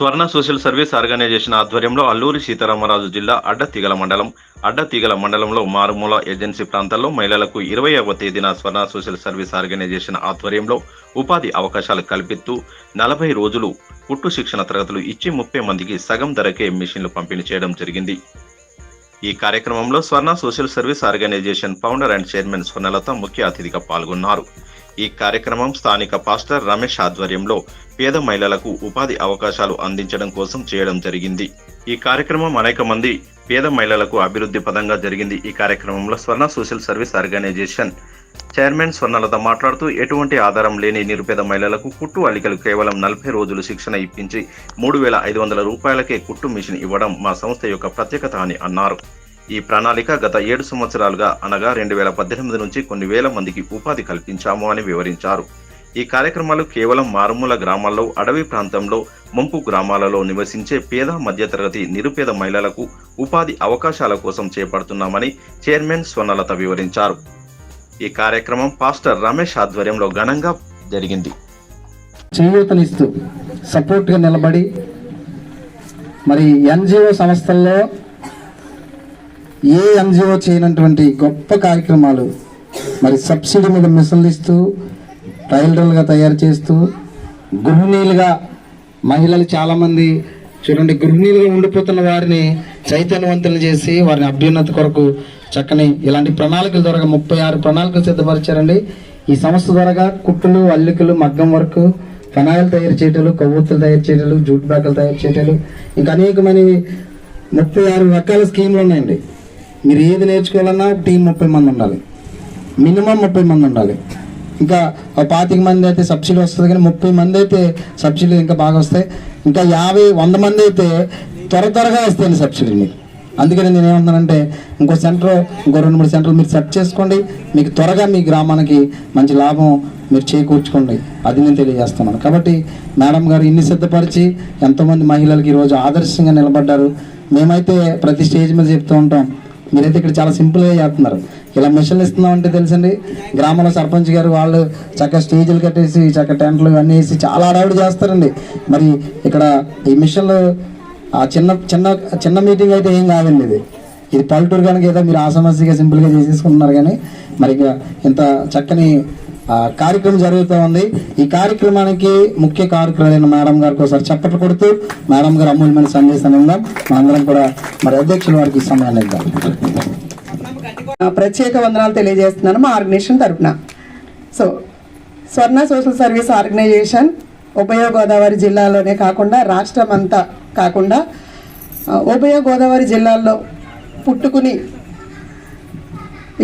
స్వర్ణ social service organisation ఆధ్వర్యంలో అల్లూరి సీతారామరాజు జిల్లా అడ్డతీగల మండలం అడ్డతీగల మండలంలో మారుమూల ఏజెన్సీ ప్రాంతాల్లో మహిళలకు ఇరవైవ తేదీన స్వర్ణ సోషల్ సర్వీస్ ఆర్గనైజేషన్ ఆధ్వర్యంలో ఉపాధి అవకాశాలు కల్పిస్తూ నలభై రోజులు పుట్టు శిక్షణ తరగతులు ఇచ్చి ముప్పై మందికి సగం ధరకే మిషన్లు పంపిణీ చేయడం జరిగింది. ఈ కార్యక్రమంలో Swarna social service organisation founder and chairman Swarnalatha ముఖ్య అతిథిగా పాల్గొన్నారు. ఈ కార్యక్రమం స్థానిక పాస్టర్ రమేష్ ఆధ్వర్యంలో పేద మహిళలకు ఉపాధి అవకాశాలు అందించడం కోసం చేయడం జరిగింది. ఈ కార్యక్రమం అనేక మంది పేద మహిళలకు అభివృద్ధి పదంగా జరిగింది. ఈ కార్యక్రమంలో Swarna social service organisation chairman Swarnalatha మాట్లాడుతూ ఎటువంటి ఆధారం లేని నిరుపేద మహిళలకు కుట్టు అల్లికలు కేవలం నలభై రోజులు శిక్షణ ఇప్పించి మూడు వేల ఐదు వందల రూపాయలకే కుట్టు మిషన్ ఇవ్వడం మా సంస్థ యొక్క ప్రత్యేకత అని అన్నారు. ఈ ప్రణాళిక గత ఏడు సంవత్సరాలుగా అనగా రెండు వేల పద్దెనిమిది నుంచి కొన్ని వేల మందికి ఉపాధి కల్పించాము అని వివరించారు. ఈ కార్యక్రమాలు కేవలం మారుమూల గ్రామాల్లో అడవి ప్రాంతంలో ముంపు గ్రామాలలో నివసించే పేద మధ్యతరగతి నిరుపేద మహిళలకు ఉపాధి అవకాశాల కోసం చేపడుతున్నామని చైర్మన్ స్వర్ణలత వివరించారు. ఈ కార్యక్రమం పాస్టర్ రమేష్ ఆధ్వర్యంలో ఘనంగా జరిగింది. చేయూతనిస్తూ సపోర్ట్గా నిలబడి మరి ఎన్జిఓ సంస్థల్లో ఏ ఎన్జిఓ చేయనటువంటి గొప్ప కార్యక్రమాలు మరి సబ్సిడీ మీద మిషన్లు ఇస్తూ టైలర్లుగా తయారు చేస్తూ గృహిణీలుగా మహిళలు చాలామంది చూడండి గృహిణీలుగా ఉండిపోతున్న వారిని చైతన్యవంతులు చేసి వారిని అభ్యున్నతి కొరకు చక్కని ఇలాంటి ప్రణాళికల ద్వారా ముప్పై ఆరు ప్రణాళికలు సిద్ధపరిచారండి. ఈ సంస్థ ద్వారా కుట్టులు అల్లికలు మగ్గం వరకు ఫనాయిల్ తయారు చేయటాలు కొవ్వొత్తులు తయారు చేయటాలు జూట్ బ్యాగులు తయారు చేయటాలు ఇంకా అనేకమైన ముప్పై ఆరు రకాల స్కీమ్లు ఉన్నాయండి. మీరు ఏది నేర్చుకోవాలన్నా టీం ముప్పై మంది ఉండాలి. మినిమం ముప్పై మంది ఉండాలి. ఇంకా పాతిక మంది అయితే సబ్సిడీ వస్తుంది కానీ ముప్పై మంది అయితే సబ్సిడీ ఇంకా బాగా వస్తాయి. ఇంకా యాభై వంద మంది అయితే త్వర త్వరగా వస్తాయండి సబ్సిడీ మీకు. అందుకని నేను ఏమంటున్నానంటే ఇంకో సెంటర్ ఇంకో రెండు మూడు సెంటర్లు మీరు సెట్ చేసుకోండి. మీకు త్వరగా మీ గ్రామానికి మంచి లాభం మీరు చేకూర్చుకోండి. అది నేను తెలియజేస్తున్నాను. కాబట్టి మేడం గారు ఇన్ని సిద్ధపరిచి ఎంతోమంది మహిళలకి ఈరోజు ఆదర్శంగా నిలబడ్డారు. మేమైతే ప్రతి స్టేజ్ మీద చెప్తూ ఉంటాం. మీరైతే ఇక్కడ చాలా సింపుల్గా చేస్తున్నారు. ఇలా మిషన్లు ఇస్తున్నామంటే తెలుసండి. గ్రామంలో సర్పంచ్ గారు వాళ్ళు చక్కగా స్టేజ్లు కట్టేసి చక్కగా టెంట్లు అన్నీ వేసి చాలా హడావుడి చేస్తారండి. మరి ఇక్కడ ఈ మిషన్లు ఆ చిన్న చిన్న చిన్న మీటింగ్ అయితే ఏం కాదండి ఇది. ఇది పల్లెటూరు కనుక ఏదో మీరు ఆసమస్యగా సింపుల్గా చేసేసుకుంటున్నారు కానీ మరి ఇక ఇంత చక్కని కార్యక్రమం జరుగుతూ ఉంది. ఈ కార్యక్రమానికి ముఖ్య కార్యక్రమైన మేడం గారికి ఒకసారి చప్పట్లు కొడుతూ మేడం గారు అమూల్యమైన సందేశాన్ని ఉందాం. మనందరం కూడా మరి అధ్యక్షుల వారికి సమయాన్ని ఇద్దాం. ప్రత్యేక వందనాలు తెలియజేస్తున్నాను మా ఆర్గనైజేషన్ తరఫున so Swarna social service organisation ఉభయ గోదావరి జిల్లాలోనే కాకుండా రాష్ట్రం అంతా కాకుండా ఉభయ గోదావరి జిల్లాల్లో పుట్టుకుని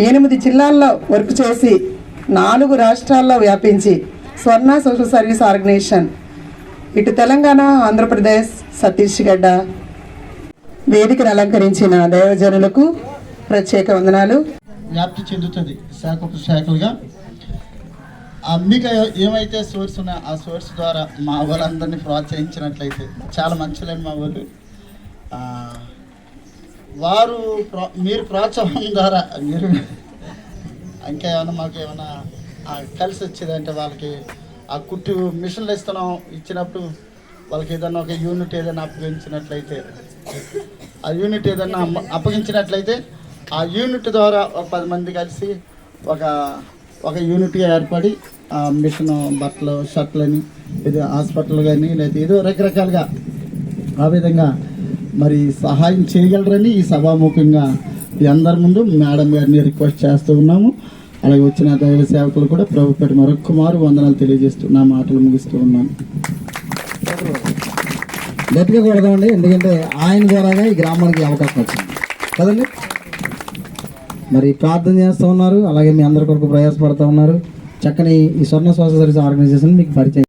ఎనిమిది జిల్లాల్లో వర్క్ చేసి నాలుగు రాష్ట్రాల్లో వ్యాపించి స్వర్ణ సోషల్ సర్వీస్ ఆర్గనైజేషన్. ఇటు తెలంగాణ ఆంధ్రప్రదేశ్ ఛత్తీస్గఢ్ వేదికను అలంకరించిన దైవజనులకు ప్రత్యేక వందనాలు. వ్యాప్తి చెందుతుంది శాఖ శాఖలుగా. అమ్మిక మీకు ఏమైతే సోర్స్ ఉన్నా ఆ సోర్స్ ద్వారా మా వాళ్ళందరినీ ప్రోత్సహించినట్లయితే చాలా మంచిలేని మా వాళ్ళు. వారు ప్రో మీరు ప్రోత్సాహం ద్వారా మీరు ఇంకా ఏమైనా మాకు ఏమైనా కలిసి వచ్చేదంటే వాళ్ళకి ఆ కుట్టు మిషన్లు ఇస్తున్నాం ఇచ్చినప్పుడు వాళ్ళకి ఏదైనా ఒక యూనిట్ ఏదైనా అప్పగించినట్లయితే ఆ యూనిట్ ఏదైనా అప్పగించినట్లయితే ఆ యూనిట్ ద్వారా ఒక పది మంది కలిసి ఒక ఒక యూనిట్గా ఏర్పడి ఆ మిషన్ బట్టలు షర్ట్లని ఇది హాస్పిటల్ కానీ లేదా ఏదో రకరకాలుగా ఆ విధంగా మరి సహాయం చేయగలరని ఈ సభాముఖంగా ఈ అందరి ముందు మేడం గారిని రిక్వెస్ట్ చేస్తూ ఉన్నాము. అలాగే వచ్చిన దైవ సేవకులు కూడా ప్రభుపేట మరొక మారు వందనాలు తెలియజేస్తూ నా మాటలు ముగిస్తూ ఉన్నాను. గట్టిగా కొడదామండి ఎందుకంటే ఆయన ద్వారాగా ఈ గ్రామానికి అవకాశం వచ్చింది. కదండి? మరి ప్రార్థన చేస్తూ ఉన్నారు అలాగే మీ అందరి కొరకు ప్రయాసపడుతూ ఉన్నారు. చక్కని ఈ స్వర్ణ శ్వాస సర్వీస్ ఆర్గనైజేషన్ మీకు పరిచయం.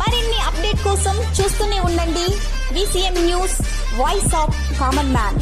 మరిన్ని అప్డేట్ కోసం చూస్తూనే ఉండండి. VCM news voice of common man.